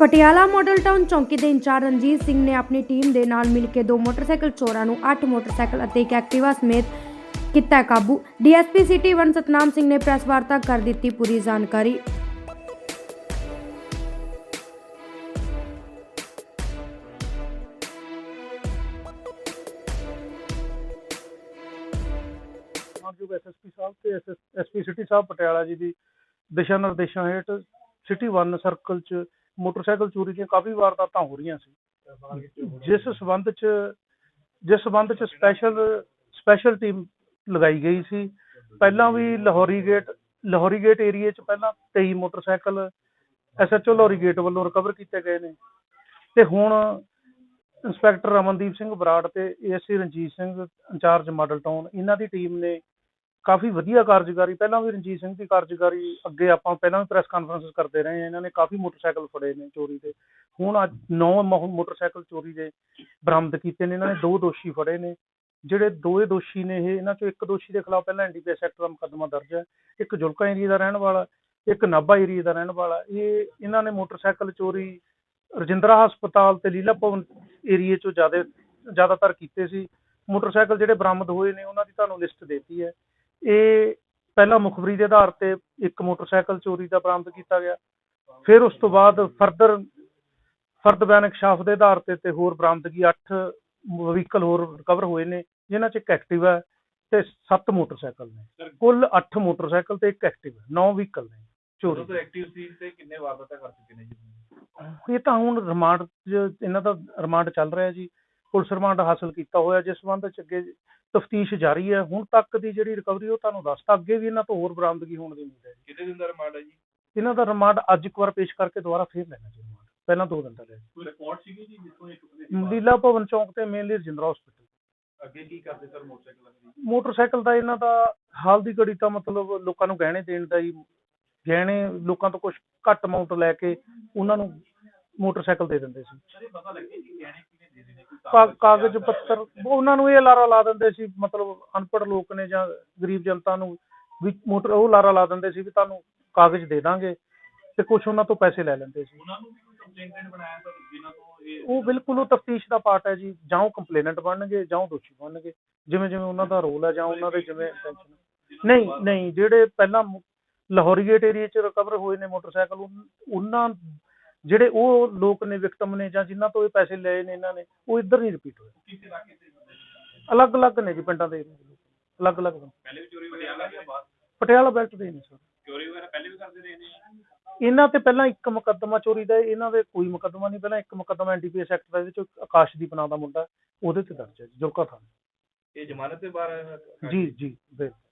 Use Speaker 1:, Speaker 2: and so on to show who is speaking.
Speaker 1: Patiala model town ਚੌਂਕੀ ਦੇ incharge Ranjit Singh ਨੇ ਆਪਣੀ ਟੀਮ ਦੇ ਨਾਲ ਮਿਲ ਕੇ ਦੋ ਮੋਟਰਸਾਈਕਲ ਚੋਰਾਂ ਨੂੰ 8 ਮੋਟਰਸਾਈਕਲ ਅਤੇ ਇੱਕ ਐਕਟਿਵਾ ਸਮੇਤ ਕੀਤਾ ਕਾਬੂ। ਡੀਐਸਪੀ ਸਿਟੀ 1 ਸਤਨਾਮ ਸਿੰਘ ਨੇ ਪ੍ਰੈਸ ਵਾਰਤਾ ਕਰ ਦਿੱਤੀ ਪੂਰੀ ਜਾਣਕਾਰੀ।
Speaker 2: ਮਾਨਯੋਗ ਐਸਐਸਪੀ ਸਾਹਿਬ ਤੇ ਐਸਪੀ ਸਿਟੀ ਸਾਹਿਬ ਪਟਿਆਲਾ ਜੀ ਦੀ ਦਿਸ਼ਾ ਨਿਰਦੇਸ਼ਾਂ ਹੇਠ ਸਿਟੀ 1 ਸਰਕਲ 'ਚ ਮੋਟਰਸਾਈਕਲ ਚੋਰੀ ਦੀਆਂ ਕਾਫੀ ਵਾਰਦਾਤਾਂ ਹੋ ਰਹੀਆਂ ਸੀ। ਜਿਸ ਸਬੰਧ 'ਚ ਜਿਸ ਸਬੰਧ 'ਚ ਸਪੈਸ਼ਲ ਸਪੈਸ਼ਲ ਟੀਮ ਲਗਾਈ ਗਈ ਸੀ। ਪਹਿਲਾਂ ਵੀ ਲਾਹੌਰੀ ਗੇਟ ਲਾਹੌਰੀ ਗੇਟ ਏਰੀਏ 'ਚ ਪਹਿਲਾਂ 23 ਮੋਟਰਸਾਈਕਲ ਐਸਐਚਓ ਲਾਹੌਰੀ ਗੇਟ ਵੱਲੋਂ ਰਿਕਵਰ ਕੀਤੇ ਗਏ ਨੇ। ਤੇ ਹੁਣ ਇੰਸਪੈਕਟਰ ਰਮਨਦੀਪ ਸਿੰਘ ਬਰਾੜ ਤੇ ASC Ranjit Singh incharge model town ਇਹਨਾਂ ਦੀ ਟੀਮ ਨੇ ਕਾਫੀ ਵਧੀਆ ਕਾਰਜਕਾਰੀ, ਪਹਿਲਾਂ ਵੀ ਰਣਜੀਤ ਸਿੰਘ ਦੀ ਕਾਰਜਕਾਰੀ ਅੱਗੇ ਆਪਾਂ ਪਹਿਲਾਂ ਵੀ ਪ੍ਰੈਸ ਕਾਨਫਰੰਸ ਕਰਦੇ ਰਹੇ ਹਾਂ, ਇਹਨਾਂ ਨੇ ਕਾਫੀ ਮੋਟਰਸਾਈਕਲ ਫੜੇ ਨੇ ਚੋਰੀ ਦੇ। ਹੁਣ ਅੱਜ ਨੌ ਮੋਟਰਸਾਈਕਲ ਚੋਰੀ ਦੇ ਬਰਾਮਦ ਕੀਤੇ ਨੇ, ਇਹਨਾਂ ਨੇ ਦੋ ਦੋਸ਼ੀ ਫੜੇ ਨੇ। ਜਿਹੜੇ ਦੋਏ ਦੋਸ਼ੀ ਨੇ ਇਹ, ਇਹਨਾਂ ਚੋਂ ਇੱਕ ਦੋਸ਼ੀ ਦੇ ਖਿਲਾਫ ਪਹਿਲਾਂ ਐਨਡੀਪੀਐਸ ਐਕਟ ਦਾ ਮੁਕੱਦਮਾ ਦਰਜ ਹੈ, ਇੱਕ ਜੁਲਕਾ ਏਰੀਆ ਦਾ ਰਹਿਣ ਵਾਲਾ, ਇੱਕ ਨਾਭਾ ਏਰੀਆ ਦਾ ਰਹਿਣ ਵਾਲਾ। ਇਹ, ਇਹਨਾਂ ਨੇ ਮੋਟਰਸਾਈਕਲ ਚੋਰੀ ਰਜਿੰਦਰਾ ਹਸਪਤਾਲ ਤੇ ਲੀਲਾ ਭਵਨ ਏਰੀਏ ਚੋਂ ਜ਼ਿਆਦਾ, ਜ਼ਿਆਦਾਤਰ ਕੀਤੇ ਸੀ। ਮੋਟਰਸਾਈਕਲ ਜਿਹੜੇ ਬਰਾਮਦ ਹੋਏ ਨੇ, ਉਹਨਾਂ ਦੀ ਤੁਹਾਨੂੰ ਲਿਸਟ ਦੇਤੀ ਹੈ। ਇਹ ਪਹਿਲਾਂ ਮੁਖਬਰੀ ਦੇ ਆਧਾਰ ਤੇ ਇੱਕ ਮੋਟਰਸਾਈਕਲ ਚੋਰੀ ਦਾ ਬਰਾਮਦ ਕੀਤਾ ਗਿਆ। ਫਿਰ ਉਸ ਤੋਂ ਬਾਅਦ ਫਰਦਰ ਫਰਦ ਬਿਆਨ ਇਕਸ਼ਾਫ ਦੇ ਆਧਾਰ ਤੇ ਤੇ ਹੋਰ ਬਰਾਮਦਗੀ 8 ਵਹੀਕਲ ਹੋਰ ਰਿਕਵਰ ਹੋਏ ਨੇ ਜਿਨ੍ਹਾਂ ਚ ਇੱਕ ਐਕਟਿਵਾ ਹੈ ਤੇ 7 ਮੋਟਰਸਾਈਕਲ ਨੇ। ਕੁੱਲ 8 ਮੋਟਰਸਾਈਕਲ ਤੇ ਇੱਕ ਐਕਟਿਵਾ 9 ਵਹੀਕਲ ਨੇ ਚੋਰੀ।
Speaker 3: ਜਦੋਂ ਐਕਟਿਵ ਸੀ ਤੇ ਕਿੰਨੇ ਵਾਰਦਾਤਾਂ ਕਰ ਚੁੱਕੇ ਨੇ ਜੀ?
Speaker 2: ਇਹ ਤਾਂ ਹੁਣ ਰਿਮਾਂਡ ਇਹਨਾਂ ਦਾ ਰਿਮਾਂਡ ਚੱਲ ਰਿਹਾ ਜੀ। ਪੁਲਿਸ ਰਿਮਾਂਡ ਹਾਸਲ ਕੀਤਾ ਹੋਇਆ ਜਿਸ ਸੰਬੰਧ ਚ ਅੱਗੇ ਤਫਤੀਸ਼ ਜਾਰੀ ਹੈ। ਹੁਣ ਤੱਕ ਦੀ ਜਿਹੜੀ ਰਿਕਵਰੀ ਉਹ ਤੁਹਾਨੂੰ ਦੱਸਤਾ। ਅੱਗੇ ਵੀ ਇਹਨਾਂ ਤੋਂ ਹੋਰ ਬਰਾਮਦਗੀ ਹੋਣ ਦੀ ਉਮੀਦ ਹੈ ਜੀ।
Speaker 3: ਕਿੰਨੇ ਦਿਨ ਦਾ ਰਿਮਾਂਡ ਹੈ ਜੀ?
Speaker 2: ਇਹਨਾਂ ਦਾ ਰਿਮਾਂਡ ਅੱਜ ਇੱਕ ਵਾਰ ਪੇਸ਼ ਕਰਕੇ ਦੁਬਾਰਾ ਫੇਰ ਲੈਣਾ ਜੀ ਰਿਮਾਂਡ। ਪਹਿਲਾਂ ਦੋ ਦਿਨ ਦਾ ਲਿਆ
Speaker 3: ਕੋਈ ਰਿਪੋਰਟ ਸੀਗੀ ਜੀ ਜਿੱਥੋਂ
Speaker 2: ਜੀ। ਲੀਲਾ ਭਵਨ ਚੌਂਕ ਤੇ ਮੇਨਲੀ ਰਜਿੰਦਰਾ ਹਸਪੀਟਲ
Speaker 3: ਅੱਗੇ ਕੀ ਕਰਦੇ ਸਰ ਮੋਟਰਸਾਈਕਲ ਦੀ
Speaker 2: ਮੋਟਰਸਾਈਕਲ ਦਾ ਇਹਨਾਂ ਦਾ ਹਾਲ ਦੀ ਘੜੀ ਤਾਂ ਮਤਲਬ ਲੋਕਾਂ ਨੂੰ ਗਹਿਣੇ ਦੇਣ ਦਾ ਹੀ ਗਹਿਣੇ ਲੋਕਾਂ ਤੋਂ ਕੁਝ ਘੱਟ ਅਮਾਉਂਟ ਲੈ ਕੇ ਉਹਨਾਂ ਨੂੰ ਮੋਟਰਸਾਈਕਲ ਦੇ ਦਿੰਦੇ ਸੀ।
Speaker 3: ਸਰ ਇਹ ਪਤਾ ਲੱਗੇ ਗਹਿਣੇ
Speaker 2: ਕਾ- ਕਾਗਜ਼ ਪੱਤਰ ਉਹਨਾਂ ਨੂੰ ਇਹ ਲਾਰਾ ਲਾ ਦਿੰਦੇ ਸੀ ਮਤਲਬ ਅਨਪੜ੍ਹ ਲੋਕ ਨੇ ਜਾਂ ਗਰੀਬ ਜਨਤਾ ਨੂੰ ਵੀ ਮੋਟਰ ਉਹ ਲਾਰਾ ਲਾ ਦਿੰਦੇ ਸੀ ਵੀ ਤੁਹਾਨੂੰ ਕਾਗਜ਼ ਦੇ ਦਾਂਗੇ ਤੇ ਕੁਝ ਉਹਨਾਂ ਤੋਂ ਪੈਸੇ ਲੈ ਲੈਂਦੇ ਸੀ।
Speaker 3: ਉਹਨਾਂ ਨੂੰ ਵੀ ਕੋਈ ਕੰਪਲੇਂਟ ਬਣਾਇਆ ਸਰ ਜਿਨ੍ਹਾਂ ਤੋਂ ਇਹ
Speaker 2: ਉਹ ਬਿਲਕੁਲ ਉਹ ਤਫਤੀਸ਼ ਦਾ ਪਾਰਟ ਹੈ ਜੀ ਜਾਂ ਉਹ ਕੰਪਲੇਨੈਂਟ ਬਣਨਗੇ ਜਾਂ ਉਹ ਦੋਸ਼ੀ ਬਣਨਗੇ। ਜਿਵੇਂ ਜਿਵੇਂ ਉਹਨਾਂ ਦਾ ਰੋਲ ਹੈ ਜਾਂ ਉਹਨਾਂ ਦੇ ਜਿਵੇਂ intention ਨਹੀਂ ਨਹੀਂ ਜਿਹੜੇ ਪਹਿਲਾਂ ਮੁ- ਲਾਹੌਰੀ ਗੇਟ ਏਰੀਆ 'ਚ ਰਿਕਵਰ ਹੋਏ ਨੇ ਮੋਟਰਸਾਈਕਲ ਉਨ- ਉਹਨਾਂ ਜਿਹੜੇ ਉਹ ਲੋਕ ਨੇ ਵਿਕਟਮ ਨੇ ਜਾਂ ਜਿਨ੍ਹਾਂ ਤੋਂ ਇਹ ਪੈਸੇ ਲਏ ਨੇ ਇਹਨਾਂ ਨੇ ਉਹ ਇੱਧਰ ਨਹੀਂ ਰਿਪੀਟ ਹੋਏ।
Speaker 3: ਕਿਸੇ ਇਲਾਕੇ?
Speaker 2: ਅਲੱਗ-ਅਲੱਗ ਨੇ ਜੀ ਪਿੰਡਾਂ ਦੇ ਅਲੱਗ-ਅਲੱਗ।
Speaker 3: ਪਹਿਲੇ ਵੀ ਚੋਰੀ ਪਟਿਆਲਾ ਜਾਂ ਬਾਅਦ
Speaker 2: ਪਟਿਆਲਾ ਬੈਲਟ ਦੇ ਨੇ ਸਰ
Speaker 3: ਚੋਰੀ ਵਗੈਰਾ ਪਹਿਲੇ ਵੀ ਕਰਦੇ ਰਹੇ ਨੇ?
Speaker 2: ਇਹਨਾਂ ਤੇ ਪਹਿਲਾਂ ਇੱਕ ਮੁਕੱਦਮਾ ਚੋਰੀ ਦਾ ਇਹਨਾਂ ਦੇ ਕੋਈ ਮੁਕੱਦਮਾ ਨਹੀਂ ਪਹਿਲਾਂ ਇੱਕ ਮੁਕੱਦਮਾ ਐਨਡੀਪੀਐਸ ਐਕਟ ਦਾ ਇਹਦੇ ਚ ਆਕਾਸ਼ਦੀਪ ਨਾਂ ਦਾ ਮੁੰਡਾ ਉਹਦੇ ਤੇ ਦਰਜ ਹੈ ਜੀ, ਜੁਲਕਾ
Speaker 3: ਇਹ ਜ਼ਮਾਨਤ ਤੇ ਬਾਹਰ ਆਇਆ?
Speaker 2: ਜੀ ਜੀ ਬਿਲਕੁਲ।